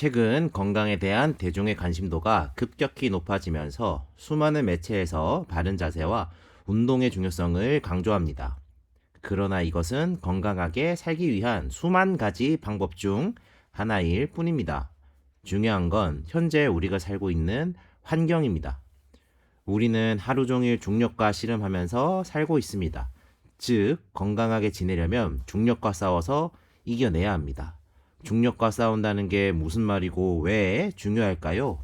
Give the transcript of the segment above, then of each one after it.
최근 건강에 대한 대중의 관심도가 급격히 높아지면서 수많은 매체에서 바른 자세와 운동의 중요성을 강조합니다. 그러나 이것은 건강하게 살기 위한 수만 가지 방법 중 하나일 뿐입니다. 중요한 건 현재 우리가 살고 있는 환경입니다. 우리는 하루 종일 중력과 씨름하면서 살고 있습니다. 즉, 건강하게 지내려면 중력과 싸워서 이겨내야 합니다. 중력과 싸운다는 게 무슨 말이고 왜 중요할까요?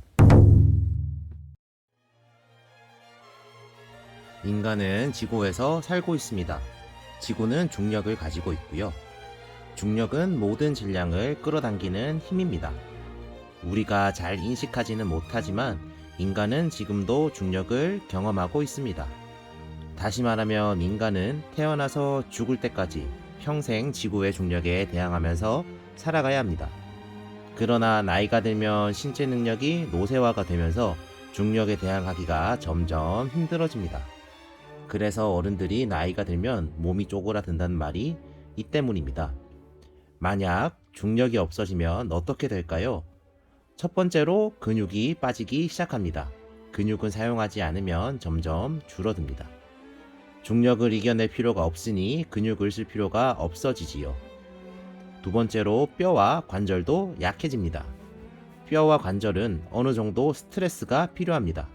인간은 지구에서 살고 있습니다. 지구는 중력을 가지고 있고요. 중력은 모든 질량을 끌어당기는 힘입니다. 우리가 잘 인식하지는 못하지만 인간은 지금도 중력을 경험하고 있습니다. 다시 말하면 인간은 태어나서 죽을 때까지 평생 지구의 중력에 대항하면서 살아가야 합니다. 그러나 나이가 들면 신체 능력이 노쇠화가 되면서 중력에 대항하기가 점점 힘들어집니다. 그래서 어른들이 나이가 들면 몸이 쪼그라든다는 말이 이 때문입니다. 만약 중력이 없어지면 어떻게 될까요? 첫 번째로 근육이 빠지기 시작합니다. 근육은 사용하지 않으면 점점 줄어듭니다. 중력을 이겨낼 필요가 없으니 근육을 쓸 필요가 없어지지요. 두 번째로 뼈와 관절도 약해집니다. 뼈와 관절은 어느 정도 스트레스가 필요합니다.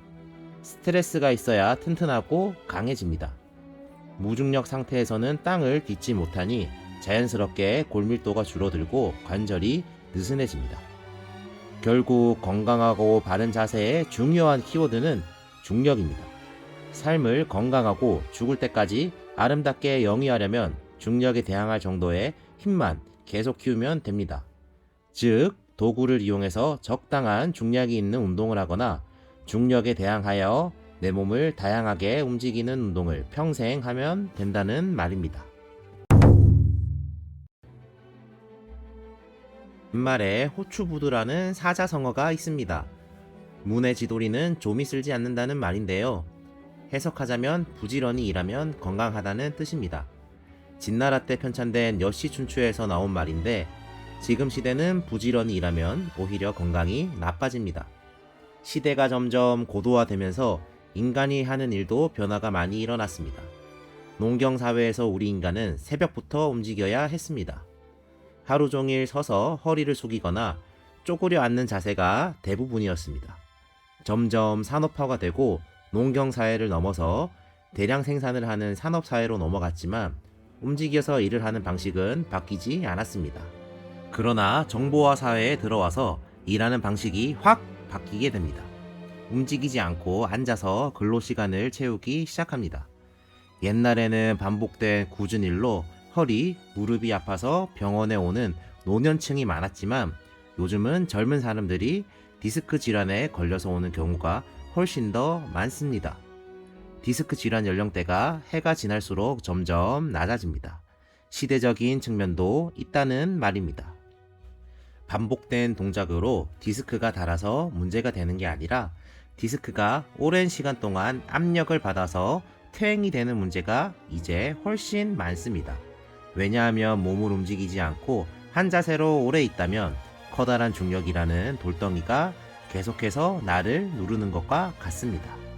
스트레스가 있어야 튼튼하고 강해집니다. 무중력 상태에서는 땅을 딛지 못하니 자연스럽게 골밀도가 줄어들고 관절이 느슨해집니다. 결국 건강하고 바른 자세의 중요한 키워드는 중력입니다. 삶을 건강하고 죽을 때까지 아름답게 영위하려면 중력에 대항할 정도의 힘만 계속 키우면 됩니다. 즉, 도구를 이용해서 적당한 중량이 있는 운동을 하거나 중력에 대항하여 내 몸을 다양하게 움직이는 운동을 평생 하면 된다는 말입니다. 옛말에 호추부두라는 사자성어가 있습니다. 문의 지도리는 좀이 쓸지 않는다는 말인데요. 해석하자면 부지런히 일하면 건강하다는 뜻입니다. 진나라 때 편찬된 여시춘추에서 나온 말인데 지금 시대는 부지런히 일하면 오히려 건강이 나빠집니다. 시대가 점점 고도화되면서 인간이 하는 일도 변화가 많이 일어났습니다. 농경 사회에서 우리 인간은 새벽부터 움직여야 했습니다. 하루 종일 서서 허리를 숙이거나 쪼그려 앉는 자세가 대부분이었습니다. 점점 산업화가 되고 농경 사회를 넘어서 대량 생산을 하는 산업 사회로 넘어갔지만 움직여서 일을 하는 방식은 바뀌지 않았습니다. 그러나 정보화 사회에 들어와서 일하는 방식이 확 바뀌게 됩니다. 움직이지 않고 앉아서 근로 시간을 채우기 시작합니다. 옛날에는 반복된 굳은 일로 허리, 무릎이 아파서 병원에 오는 노년층이 많았지만 요즘은 젊은 사람들이 디스크 질환에 걸려서 오는 경우가 훨씬 더 많습니다. 디스크 질환 연령대가 해가 지날수록 점점 낮아집니다. 시대적인 측면도 있다는 말입니다. 반복된 동작으로 디스크가 닳아서 문제가 되는 게 아니라 디스크가 오랜 시간 동안 압력을 받아서 퇴행이 되는 문제가 이제 훨씬 많습니다. 왜냐하면 몸을 움직이지 않고 한 자세로 오래 있다면 커다란 중력이라는 돌덩이가 계속해서 나를 누르는 것과 같습니다.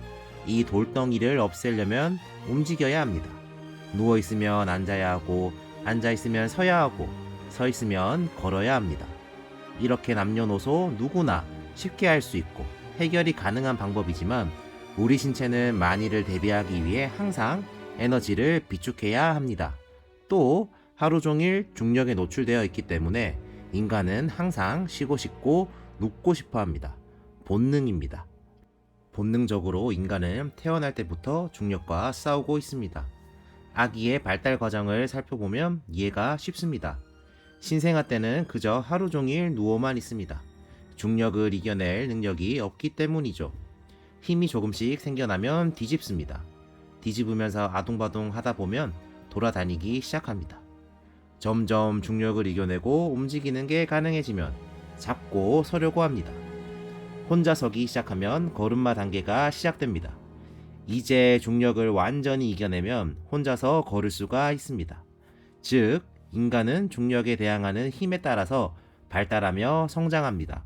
이 돌덩이를 없애려면 움직여야 합니다. 누워 있으면 앉아야 하고, 앉아 있으면 서야 하고, 서 있으면 걸어야 합니다. 이렇게 남녀노소 누구나 쉽게 할 수 있고 해결이 가능한 방법이지만 우리 신체는 만일을 대비하기 위해 항상 에너지를 비축해야 합니다. 또 하루 종일 중력에 노출되어 있기 때문에 인간은 항상 쉬고 싶고 눕고 싶어 합니다. 본능입니다. 본능적으로 인간은 태어날 때부터 중력과 싸우고 있습니다. 아기의 발달 과정을 살펴보면 이해가 쉽습니다. 신생아 때는 그저 하루 종일 누워만 있습니다. 중력을 이겨낼 능력이 없기 때문이죠. 힘이 조금씩 생겨나면 뒤집습니다. 뒤집으면서 아둥바둥 하다 보면 돌아다니기 시작합니다. 점점 중력을 이겨내고 움직이는 게 가능해지면 잡고 서려고 합니다. 혼자 서기 시작하면 걸음마 단계가 시작됩니다. 이제 중력을 완전히 이겨내면 혼자서 걸을 수가 있습니다. 즉, 인간은 중력에 대항하는 힘에 따라서 발달하며 성장합니다.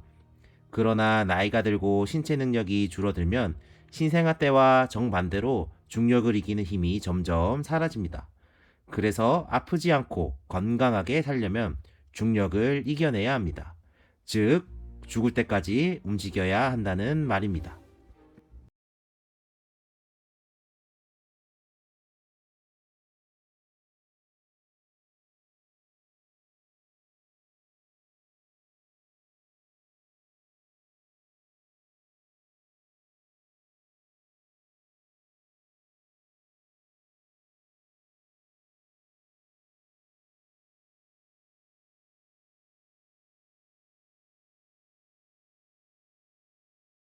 그러나 나이가 들고 신체 능력이 줄어들면 신생아 때와 정반대로 중력을 이기는 힘이 점점 사라집니다. 그래서 아프지 않고 건강하게 살려면 중력을 이겨내야 합니다. 즉, 죽을 때까지 움직여야 한다는 말입니다.